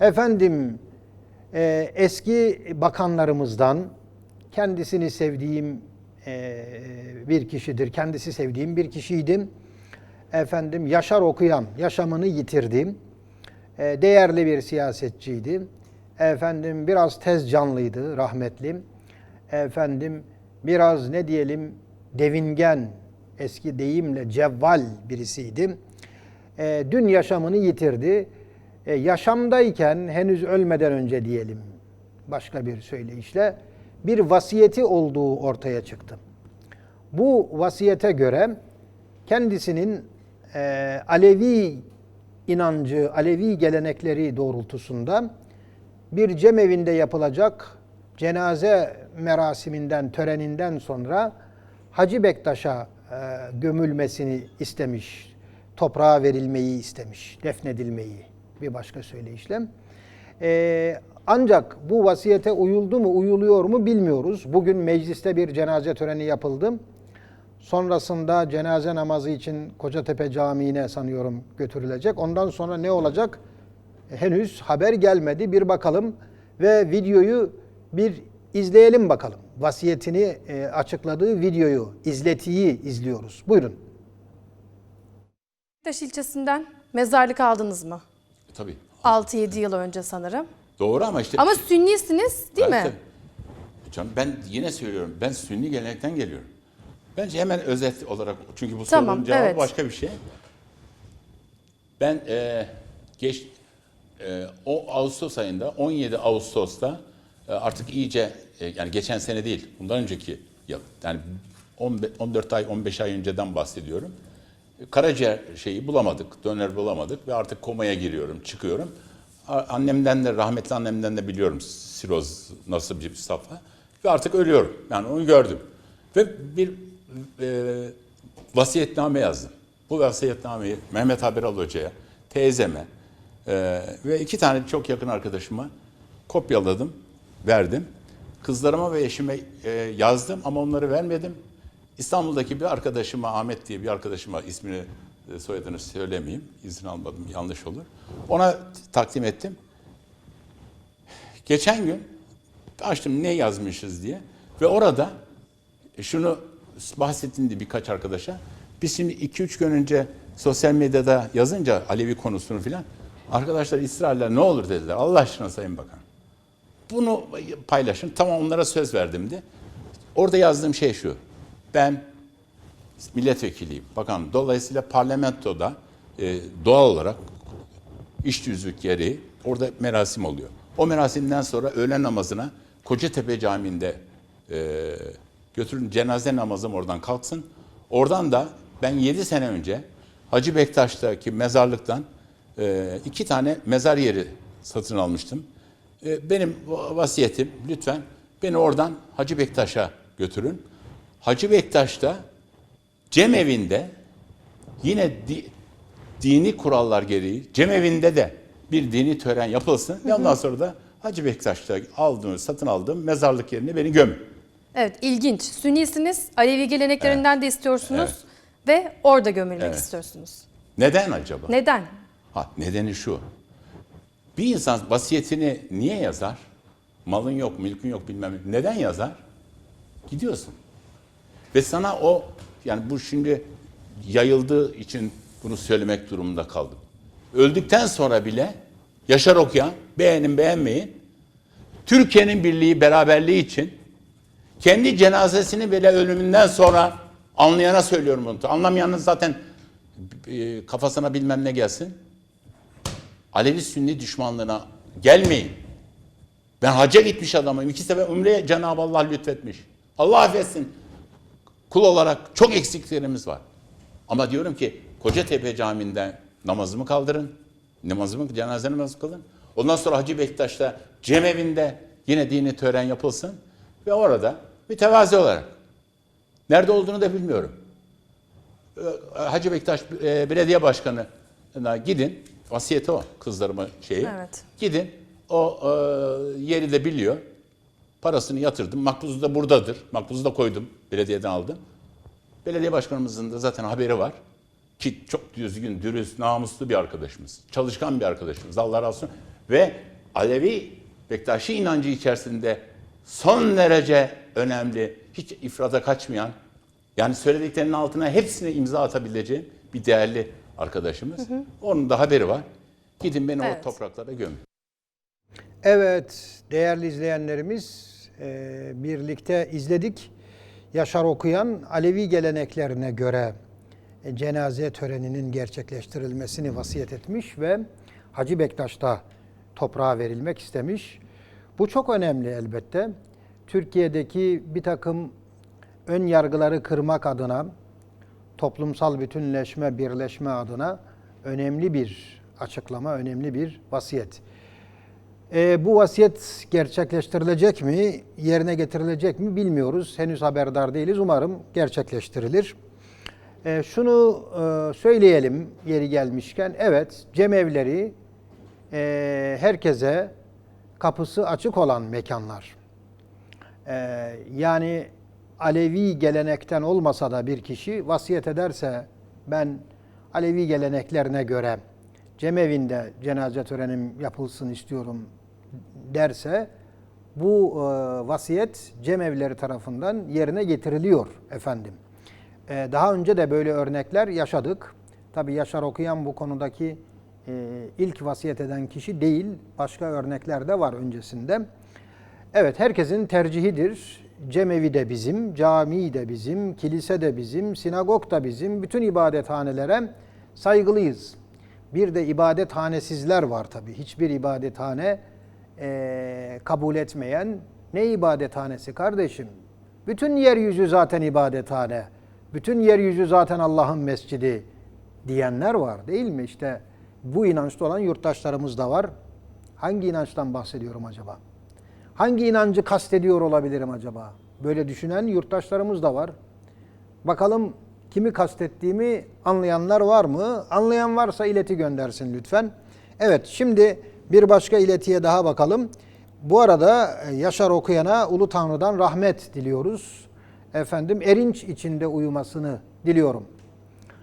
Efendim e, eski bakanlarımızdan kendisini sevdiğim e, bir kişidir. Kendisi sevdiğim bir kişiydim. Efendim Yaşar Okuyan, yaşamını yitirdim. E, değerli bir siyasetçiydi. Efendim biraz tez canlıydı rahmetli. Efendim biraz ne diyelim devingen eski deyimle cevval birisiydi. E, dün yaşamını yitirdi. E, yaşamdayken henüz ölmeden önce diyelim başka bir söyleyişle bir vasiyeti olduğu ortaya çıktı. Bu vasiyete göre kendisinin e, Alevi inancı, Alevi gelenekleri doğrultusunda bir cemevinde yapılacak cenaze merasiminden, töreninden sonra Hacı Bektaş'a e, gömülmesini istemiş, toprağa verilmeyi istemiş, defnedilmeyi bir başka söyleyişle. E, ancak bu vasiyete uyuldu mu, uyuluyor mu bilmiyoruz. Bugün mecliste bir cenaze töreni yapıldı. Sonrasında cenaze namazı için Kocatepe Camii'ne sanıyorum götürülecek. Ondan sonra ne olacak? Henüz haber gelmedi. Bir bakalım ve videoyu bir izleyelim bakalım. Vasiyetini e, açıkladığı videoyu, izletiyi izliyoruz. Buyurun. Beşiktaş ilçesinden mezarlık aldınız mı? Tabii. 6-7 yıl önce sanırım. Doğru ama işte... Ama sünnisiniz değil Evet, mi? tabii. Canım ben yine söylüyorum. Ben Sünni gelenekten geliyorum. Bence hemen özet olarak çünkü bu Tamam, sorunun cevabı evet. başka bir şey. Ben e, geç e, o Ağustos ayında 17 Ağustos'ta e, artık iyice e, yani geçen sene değil bundan önceki yıl yani 15 14 ay 15 ay önceden bahsediyorum. Karaciğer şeyi bulamadık, döner bulamadık ve artık komaya giriyorum, çıkıyorum. Annemden de, rahmetli annemden de biliyorum siroz nasıl bir safha. Ve artık ölüyorum. Yani onu gördüm. Ve bir e, vasiyetname yazdım. Bu vasiyetnameyi Mehmet Haberal Hoca'ya, teyzeme e, ve iki tane çok yakın arkadaşıma kopyaladım, verdim. Kızlarıma ve eşime e, yazdım ama onları vermedim. İstanbul'daki bir arkadaşıma, Ahmet diye bir arkadaşıma ismini, e, soyadını söylemeyeyim. İzin almadım, yanlış olur. Ona takdim ettim. Geçen gün açtım ne yazmışız diye ve orada e, şunu bahsettim de birkaç arkadaşa. Biz şimdi 2-3 gün önce sosyal medyada yazınca Alevi konusunu filan arkadaşlar İsrailler ne olur dediler. Allah aşkına Sayın Bakan. Bunu paylaşın. Tamam onlara söz verdim de. Orada yazdığım şey şu. Ben milletvekiliyim, bakan. Dolayısıyla parlamentoda e, doğal olarak iş yüzlük gereği orada merasim oluyor. O merasimden sonra öğlen namazına Kocatepe Camii'nde e, götürün cenaze namazım oradan kalksın. Oradan da ben 7 sene önce Hacı Bektaş'taki mezarlıktan e, iki tane mezar yeri satın almıştım. E, benim vasiyetim lütfen beni oradan Hacı Bektaş'a götürün. Hacı Bektaş'ta cemevinde yine di- dini kurallar gereği cemevinde de bir dini tören yapılsın ve ondan sonra da Hacı Bektaş'ta aldığım, satın aldığım mezarlık yerine beni gömün. Evet ilginç. Sünnisiniz, Alevi geleneklerinden de istiyorsunuz ve orada gömülmek Evet. istiyorsunuz. Neden acaba? Neden? Ha, nedeni şu. Bir insan vasiyetini niye yazar? Malın yok, mülkün yok bilmem ne. Neden yazar? Gidiyorsun. Ve sana o, yani bu şimdi yayıldığı için bunu söylemek durumunda kaldım. Öldükten sonra bile Yaşar Okuyan, beğenin beğenmeyin, Türkiye'nin birliği, beraberliği için kendi cenazesini bile ölümünden sonra anlayana söylüyorum bunu. Anlamayanın zaten e, kafasına bilmem ne gelsin. Alevi Sünni düşmanlığına gelmeyin. Ben hacca gitmiş adamım. İki sefer umreye Cenab-ı Allah lütfetmiş. Allah affetsin. Kul olarak çok eksiklerimiz var. Ama diyorum ki Kocatepe Camii'nden namazımı kaldırın. Namazımı, cenaze namazı kılın. Ondan sonra Hacı Bektaş'ta cemevinde yine dini tören yapılsın. Ve orada mütevazi olarak. Nerede olduğunu da bilmiyorum. Ee, Hacı Bektaş e, Belediye Başkanı'na gidin. Vasiyeti o kızlarıma şeyi. Evet. Gidin. O e, yeri de biliyor. Parasını yatırdım. Makbuzu da buradadır. Makbuzu da koydum. Belediyeden aldım. Belediye başkanımızın da zaten haberi var. Ki çok düzgün, dürüst, namuslu bir arkadaşımız. Çalışkan bir arkadaşımız. Allah razı olsun. Ve Alevi Bektaşi inancı içerisinde son derece önemli, hiç ifrata kaçmayan, yani söylediklerinin altına hepsine imza atabileceğim bir değerli arkadaşımız. Onun da haberi var. Gidin beni Evet. o topraklara gömün. Evet, değerli izleyenlerimiz e, birlikte izledik. Yaşar Okuyan Alevi geleneklerine göre e, cenaze töreninin gerçekleştirilmesini vasiyet etmiş ve Hacı Bektaş'ta toprağa verilmek istemiş. Bu çok önemli elbette. Türkiye'deki bir takım ön yargıları kırmak adına, toplumsal bütünleşme, birleşme adına önemli bir açıklama, önemli bir vasiyet. E, bu vasiyet gerçekleştirilecek mi, yerine getirilecek mi bilmiyoruz. Henüz haberdar değiliz. Umarım gerçekleştirilir. E, şunu e, söyleyelim yeri gelmişken. Evet, cemevleri e, herkese kapısı açık olan mekanlar. E, yani Alevi gelenekten olmasa da bir kişi vasiyet ederse ben Alevi geleneklerine göre cemevinde cenaze törenim yapılsın istiyorum derse bu e, vasiyet cemevleri tarafından yerine getiriliyor efendim. E, daha önce de böyle örnekler yaşadık. Tabi Yaşar Okuyan bu konudaki e, ilk vasiyet eden kişi değil. Başka örnekler de var öncesinde. Evet herkesin tercihidir. Cemevi de bizim, cami de bizim, kilise de bizim, sinagog da bizim. Bütün ibadethanelere saygılıyız. Bir de ibadethanesizler var tabii. Hiçbir ibadethane eee, kabul etmeyen ne ibadethanesi kardeşim? Bütün yeryüzü zaten ibadethane. Bütün yeryüzü zaten Allah'ın mescidi diyenler var değil mi? İşte bu inançta olan yurttaşlarımız da var. Hangi inançtan bahsediyorum acaba? Hangi inancı kastediyor olabilirim acaba? Böyle düşünen yurttaşlarımız da var. Bakalım kimi kastettiğimi anlayanlar var mı? Anlayan varsa ileti göndersin lütfen. Evet şimdi bir başka iletiye daha bakalım. Bu arada e, Yaşar Okuyan'a Ulu Tanrı'dan rahmet diliyoruz. Efendim erinç içinde uyumasını diliyorum.